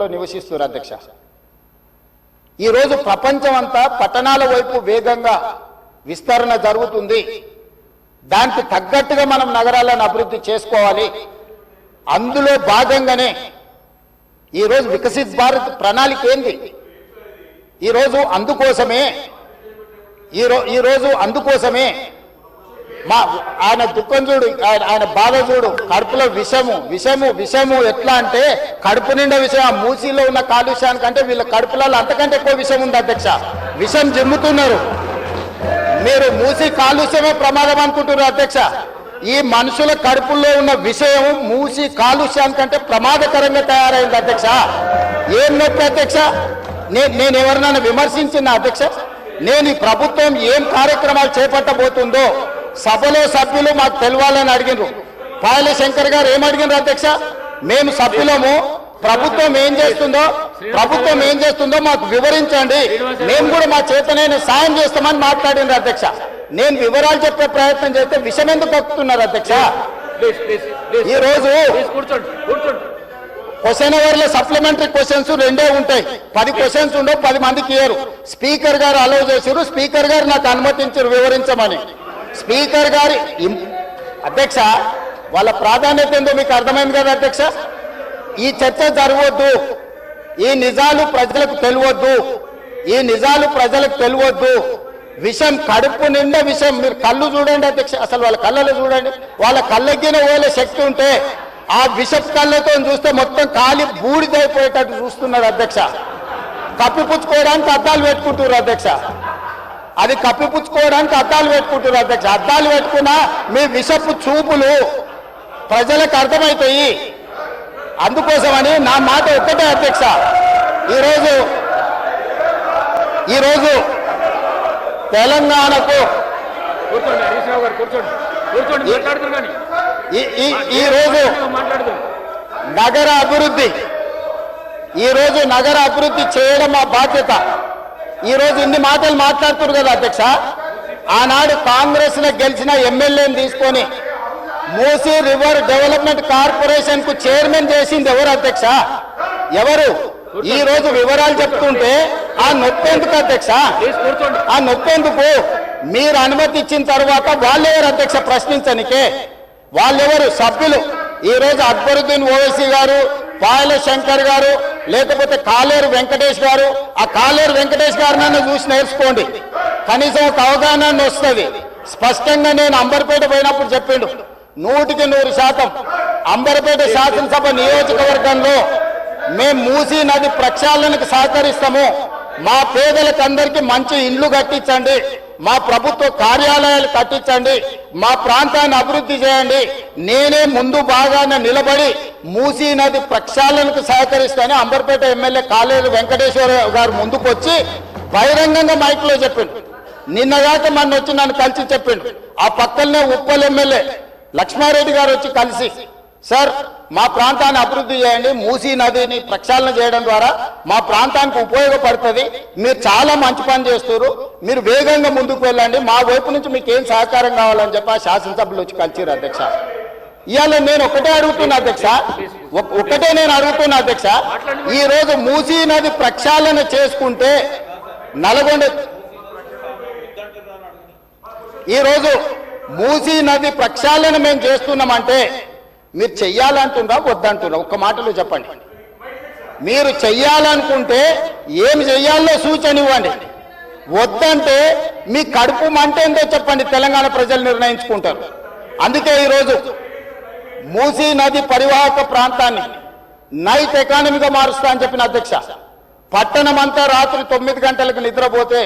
లో నివసిస్తున్నారు అధ్యక్ష. ఈరోజు ప్రపంచం అంతా పట్టణాల వైపు వేగంగా విస్తరణ జరుగుతుంది. దానికి తగ్గట్టుగా మనం నగరాలను అభివృద్ధి చేసుకోవాలి. అందులో భాగంగానే ఈరోజు వికసిత్ భారత్ ప్రణాళిక ఏంది? ఈరోజు అందుకోసమే ఈరో ఈరోజు అందుకోసమే మా ఆయన దుఃఖం చూడు ఆయన ఆయన బాధ చూడు. కడుపులో విషము విషము విషము ఎట్లా అంటే కడుపు నిండా విషయం ఆ మూసీలో ఉన్న కాలుష్యానికంటే వీళ్ళ కడుపులలో అంతకంటే ఎక్కువ విషయం ఉంది అధ్యక్ష. విషం జిమ్ముతున్నారు. మీరు మూసి కాలుష్యమే ప్రమాదం అనుకుంటున్నారు అధ్యక్ష. ఈ మనుషుల కడుపుల్లో ఉన్న విషయం మూసి కాలుష్యానికంటే ప్రమాదకరంగా తయారైంది అధ్యక్ష. ఏం నొప్పి అధ్యక్ష? నేను నేను ఎవరినైనా విమర్శించిన అధ్యక్ష? నేను ఈ ప్రభుత్వం ఏం కార్యక్రమాలు చేపట్టబోతుందో సభలో సభ్యులు మాకు తెలవాలని అడిగినారు. పాయల శంకర్ గారు ఏం అడిగినారు అధ్యక్ష? మేము సభ్యులము. ప్రభుత్వం ఏం చేస్తుందో ప్రభుత్వం ఏం చేస్తుందో మాకు వివరించండి. మేము కూడా మా చేతనైన సాయం చేస్తామని మాట్లాడినారు అధ్యక్ష. నేను వివరాలు చెప్పే ప్రయత్నం చేస్తే విషయం ఎందుకు కక్కుతున్నారు అధ్యక్ష? ఈ రోజు క్వశ్చన్ అవర్లో సప్లిమెంటరీ క్వశ్చన్స్ రెండే ఉంటాయి. పది క్వశ్చన్స్ ఉండవు పది మందికి ఇయ్యరు. స్పీకర్ గారు అలౌ చేసారు స్పీకర్ గారు నాకు అనుమతించారు వివరించమని. స్పీకర్ గారి అధ్యక్ష వాళ్ళ ప్రాధాన్యత ఏందో మీకు అర్థమైంది కదా అధ్యక్ష? ఈ చర్చ జరగవద్దు. ఈ నిజాలు ప్రజలకు తెలియవద్దు. ఈ నిజాలు ప్రజలకు తెలియవద్దు. విషం కడుపు నిండా విషం. మీరు కళ్ళు చూడండి అధ్యక్ష. అసలు వాళ్ళ కళ్ళలో చూడండి. వాళ్ళ కళ్ళగిన ఓలే శక్తి ఉంటే ఆ విషపు కళ్ళతో చూస్తే మొత్తం కాలి బూడిదైపోయేటట్టు చూస్తున్నారు అధ్యక్ష. కప్పిపుచ్చుకోవడానికి అద్దాలు పెట్టుకుంటున్నారు అధ్యక్ష. అది కప్పిపుచ్చుకోవడానికి అద్దాలు పెట్టుకుంటున్నారు అధ్యక్ష. అద్దాలు పెట్టుకున్నా మీ విషపు చూపులు ప్రజలకు అర్థమవుతాయి అందుకోసమని నా మాట ఒక్కటే అధ్యక్ష. ఈరోజు ఈరోజు తెలంగాణకు కూర్చోండి హరీష్ రావు గారు కూర్చోండి. కూర్చోండి మాట్లాడుతున్నారు కానీ. ఈ ఈ ఈ రోజు మాట్లాడుతుంది నగర అభివృద్ధి ఈ రోజు నగర అభివృద్ధి చేయడం మా బాధ్యత. ఈరోజు ఇన్ని మాటలు మాట్లాడుతున్నారు కదా అధ్యక్ష. ఆనాడు కాంగ్రెస్లో గెలిచిన ఎమ్మెల్యేని తీసుకొని మూసీ రివర్ డెవలప్మెంట్ కార్పొరేషన్కు చైర్మన్ చేసింది ఎవరు అధ్యక్ష? ఎవరు? ఈ రోజు వివరాలు చెప్తుంటే ఆ నొప్పి ఎందుకు అధ్యక్ష? ఆ నొప్పెందుకు మీరు అనుమతి ఇచ్చిన తర్వాత వాళ్ళెవరు అధ్యక్ష ప్రశ్నించనికే? వాళ్ళెవరు? సభ్యులు. ఈ రోజు అక్బరుద్దీన్ ఓవైసీ గారు పాయల శంకర్ గారు లేకపోతే కాలేరు వెంకటేష్ గారు ఆ కాలేరు వెంకటేష్ గారు నన్ను చూసి నేర్చుకోండి. కనీసం ఒక అవగాహన వస్తుంది. స్పష్టంగా నేను అంబర్పేట పోయినప్పుడు చెప్పిండు నూటికి నూరు శాతం అంబర్పేట శాసనసభ నియోజకవర్గంలో మేము మూసీ నది ప్రక్షాళనకు సహకరిస్తాము. మా పేదలకందరికీ మంచి ఇండ్లు కట్టించండి. మా ప్రభుత్వ కార్యాలయాలు కట్టించండి. మా ప్రాంతాన్ని అభివృద్ధి చేయండి. నేనే ముందు బాగానే నిలబడి మూసీ నది ప్రక్షాళనకు సహకరిస్తానని అంబర్పేట ఎమ్మెల్యే కాలేరు వెంకటేశ్వర గారు ముందుకు వచ్చి బహిరంగంగా మైక్లో చెప్పిండు. నిన్నగాక మన వచ్చి నన్ను కలిసి చెప్పిండు. ఆ పక్కనే ఉప్పల్ ఎమ్మెల్యే లక్ష్మారెడ్డి గారు వచ్చి కలిసి సార్ మా ప్రాంతాన్ని అభివృద్ధి చేయండి మూసీ నదిని ప్రక్షాళన చేయడం ద్వారా మా ప్రాంతానికి ఉపయోగపడుతుంది. మీరు చాలా మంచి పని చేస్తారు మీరు వేగంగా ముందుకు వెళ్ళండి. మా వైపు నుంచి మీకు ఏం సహకారం కావాలని చెప్పి ఆ శాసనసభలు వచ్చి కలిసిరు అధ్యక్ష. ఇవాళ నేను ఒకటే అడుగుతున్నా అధ్యక్ష. ఒక్- ఒకటే నేను అడుగుతున్నా అధ్యక్ష. ఈ రోజు మూసీ నది ప్రక్షాళన చేసుకుంటే నల్గొండ ఈ రోజు మూసీ నది ప్రక్షాళన మేము చేస్తున్నామంటే మీరు చెయ్యాలంటున్నా వద్దంటున్నా ఒక్క మాటలో చెప్పండి. మీరు చెయ్యాలనుకుంటే ఏం చెయ్యాలో సూచన ఇవ్వండి వద్దంటే మీ కడుపు మంట ఏందో చెప్పండి. తెలంగాణ ప్రజలు నిర్ణయించుకుంటారు. అందుకే ఈరోజు మూసీ నది పరివాహక ప్రాంతాన్ని నైట్ ఎకానమీగా మారుస్తా అని చెప్పిన అధ్యక్ష. పట్టణం అంతా రాత్రి తొమ్మిది గంటలకు నిద్రపోతే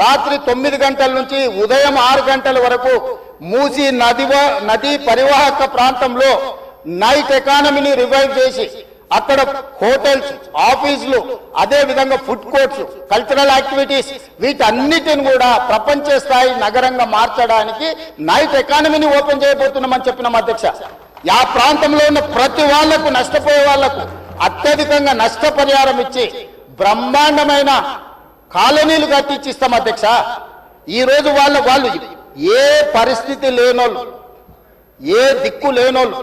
రాత్రి తొమ్మిది గంటల నుంచి ఉదయం ఆరు గంటల వరకు మూసి నది నది పరివాహక ప్రాంతంలో నైట్ ఎకానమీని రివైవ్ చేసి అక్కడ హోటల్స్ ఆఫీసులు అదే విధంగా ఫుడ్ కోర్ట్స్ కల్చరల్ యాక్టివిటీస్ వీటన్నిటిని కూడా ప్రపంచ స్థాయి నగరంగా మార్చడానికి నైట్ ఎకానమీని ఓపెన్ చేయబోతున్నామని చెప్పినాం అధ్యక్ష. ఆ ప్రాంతంలో ఉన్న ప్రతి వాళ్ళకు నష్టపోయే వాళ్ళకు అత్యధికంగా నష్టపరిహారం ఇచ్చి బ్రహ్మాండమైన కాలనీలు కట్టించి ఇస్తాం అధ్యక్ష. ఈ రోజు వాళ్ళ వాళ్ళు ఏ పరిస్థితి లేనోళ్ళు ఏ దిక్కు లేనోళ్ళు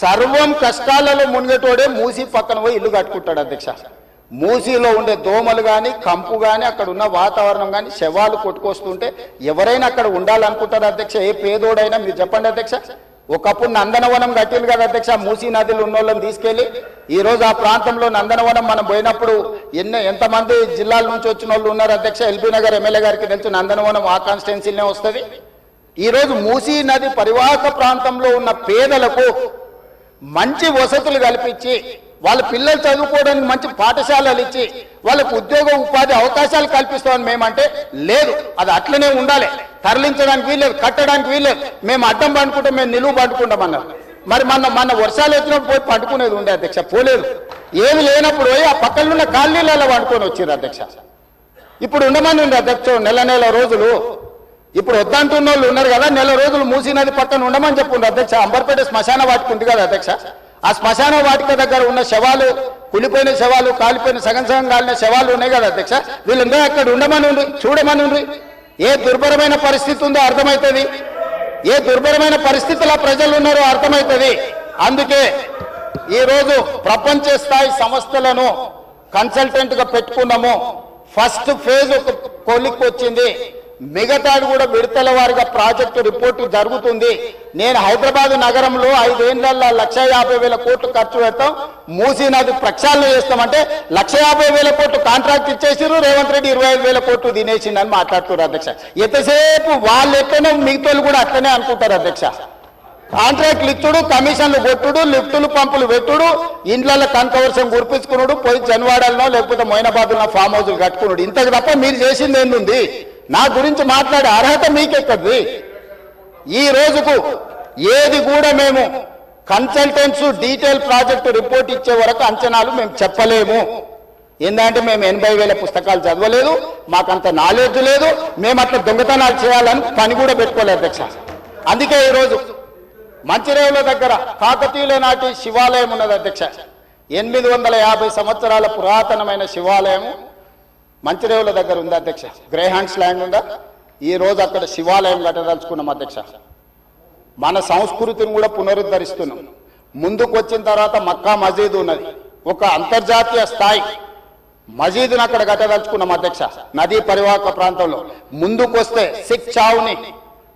సర్వం కష్టాలలో మునిగేటోడే మూసి పక్కన పోయి ఇల్లు కట్టుకుంటాడు అధ్యక్ష. మూసీలో ఉండే దోమలు కానీ కంపు కానీ అక్కడ ఉన్న వాతావరణం కానీ శవాలు కొట్టుకొస్తుంటే ఎవరైనా అక్కడ ఉండాలనుకుంటారు అధ్యక్ష? ఏ పేదోడైనా మీరు చెప్పండి అధ్యక్ష. ఒకప్పుడు నందనవనం కట్టింది కదా అధ్యక్ష మూసీ నదిలో ఉన్న వాళ్ళని తీసుకెళ్ళి ఈ రోజు ఆ ప్రాంతంలో నందనవనం మనం పోయినప్పుడు ఎన్నో ఎంతమంది జిల్లాల నుంచి వచ్చిన వాళ్ళు ఉన్నారు అధ్యక్ష ఎల్బీ నగర్ ఎమ్మెల్యే గారికి తెలుసు నందనవనం ఆ కాన్స్టిట్యున్సీనే వస్తుంది. ఈరోజు మూసీ నది పరివాహక ప్రాంతంలో ఉన్న పేదలకు మంచి వసతులు కల్పించి వాళ్ళ పిల్లలు చదువుకోవడానికి మంచి పాఠశాలలు ఇచ్చి వాళ్ళకు ఉద్యోగ ఉపాధి అవకాశాలు కల్పిస్తామని మేమంటే లేదు అది అట్లనే ఉండాలి. తరలించడానికి వీల్లేదు కట్టడానికి వీల్లేదు. మేము అడ్డం పండుకుంటాం మేము నిలువు పండుకుంటాం అన్నారు మరి మన మన వర్షాలు వచ్చినప్పుడు పోయి పండుకునేది ఉండే అధ్యక్ష పోలేదు. ఏమి లేనప్పుడు పోయి ఆ పక్కన ఉన్న కాలనీలలో పండుకొని వచ్చారు అధ్యక్ష. ఇప్పుడు ఉండమని ఉంది అధ్యక్ష నెల నెల రోజులు. ఇప్పుడు వద్దంటున్న వాళ్ళు ఉన్నారు కదా నెల రోజులు మూసినది పక్కన ఉండమని చెప్పుండ్రు అధ్యక్ష. అంబర్పేట శ్మశాన వాటికి ఉంది కదా అధ్యక్ష. ఆ శ్మశాన వాటిక దగ్గర ఉన్న శవాలు కులిపోయిన శవాలు కాలిపోయిన సగం సగం కాలిన శవాలు ఉన్నాయి కదా అధ్యక్ష? వీళ్ళందరూ అక్కడ ఉండమని చూడమని ఏ దుర్భరమైన పరిస్థితి ఉందో అర్థమవుతుంది ఏ దుర్భరమైన పరిస్థితుల్లో ప్రజలు ఉన్నారో అర్థమవుతుంది అందుకే ఈ రోజు ప్రపంచ స్థాయి సంస్థలను కన్సల్టెంట్గా పెట్టుకున్నాము. ఫస్ట్ ఫేజ్ ఒక కొలిక్కి వచ్చింది. మిగతాది కూడా విడతల వారిగా ప్రాజెక్టు రిపోర్టు జరుగుతుంది. నేను హైదరాబాద్ నగరంలో ఐదేళ్ళలో లక్ష యాభై వేల కోట్లు ఖర్చు పెడతాం. మూసీ నది ప్రక్షాళన చేస్తామంటే లక్ష యాభై వేల కోట్లు కాంట్రాక్ట్ ఇచ్చేసారు రేవంత్ రెడ్డి ఇరవై ఐదు వేల కోట్లు తినేసిండని మాట్లాడుతున్నారు అధ్యక్ష. ఎంతసేపు వాళ్ళు ఎక్కడో మిగతాలు కూడా అట్లనే అనుకుంటారు అధ్యక్ష. కాంట్రాక్ట్లు ఇచ్చుడు కమిషన్లు కొట్టుడు లిఫ్టులు పంపులు పెట్టుడు ఇండ్లలో కనకవర్షం కురిపించుకున్నాడు పోయి జన్వాడలనో లేకపోతే మొయినాబాద్లో ఫామ్ హౌస్లు కట్టుకున్నాడు ఇంతకు తప్ప మీరు చేసింది ఏంది నా గురించి మాట్లాడే అర్హత మీకెక్కది ఈ రోజుకు ఏది కూడా మేము కన్సల్టెంట్స్ డీటెయిల్ ప్రాజెక్టు రిపోర్ట్ ఇచ్చే వరకు అంచనాలు మేము చెప్పలేము. ఏంటంటే మేము ఎనభై వేల పుస్తకాలు చదవలేదు మాకంత నాలెడ్జ్ లేదు మేము అట్లా దొంగతనాలు చేయాలని పని కూడా పెట్టుకోలేదు అధ్యక్ష. అందుకే ఈరోజు మంచిరేవుల దగ్గర కాకతీయుల నాటి శివాలయం ఉన్నది అధ్యక్ష. ఎనిమిది వందల యాభై సంవత్సరాల పురాతనమైన శివాలయము. మంచిరేవుల దగ్గర ఉంది అధ్యక్ష. గ్రేహాండ్స్ ల్యాండ్ ఉందా? ఈ రోజు అక్కడ శివాలయం కట్టదలుచుకున్నాం అధ్యక్ష. మన సంస్కృతిని కూడా పునరుద్ధరిస్తున్నాం. ముందుకు వచ్చిన తర్వాత మక్కా మజీద్ ఉన్నది. ఒక అంతర్జాతీయ స్థాయి. మసీదును అక్కడ కట్టదలుచుకున్నాం అధ్యక్ష. నదీ పరివాహక ప్రాంతంలో. ముందుకు వస్తే సిక్ చావుని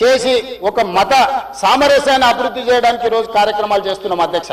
చేసి ఒక మత సామరస్యాన్ని అభివృద్ధి చేయడానికి ఈరోజు కార్యక్రమాలు చేస్తున్నాం అధ్యక్ష.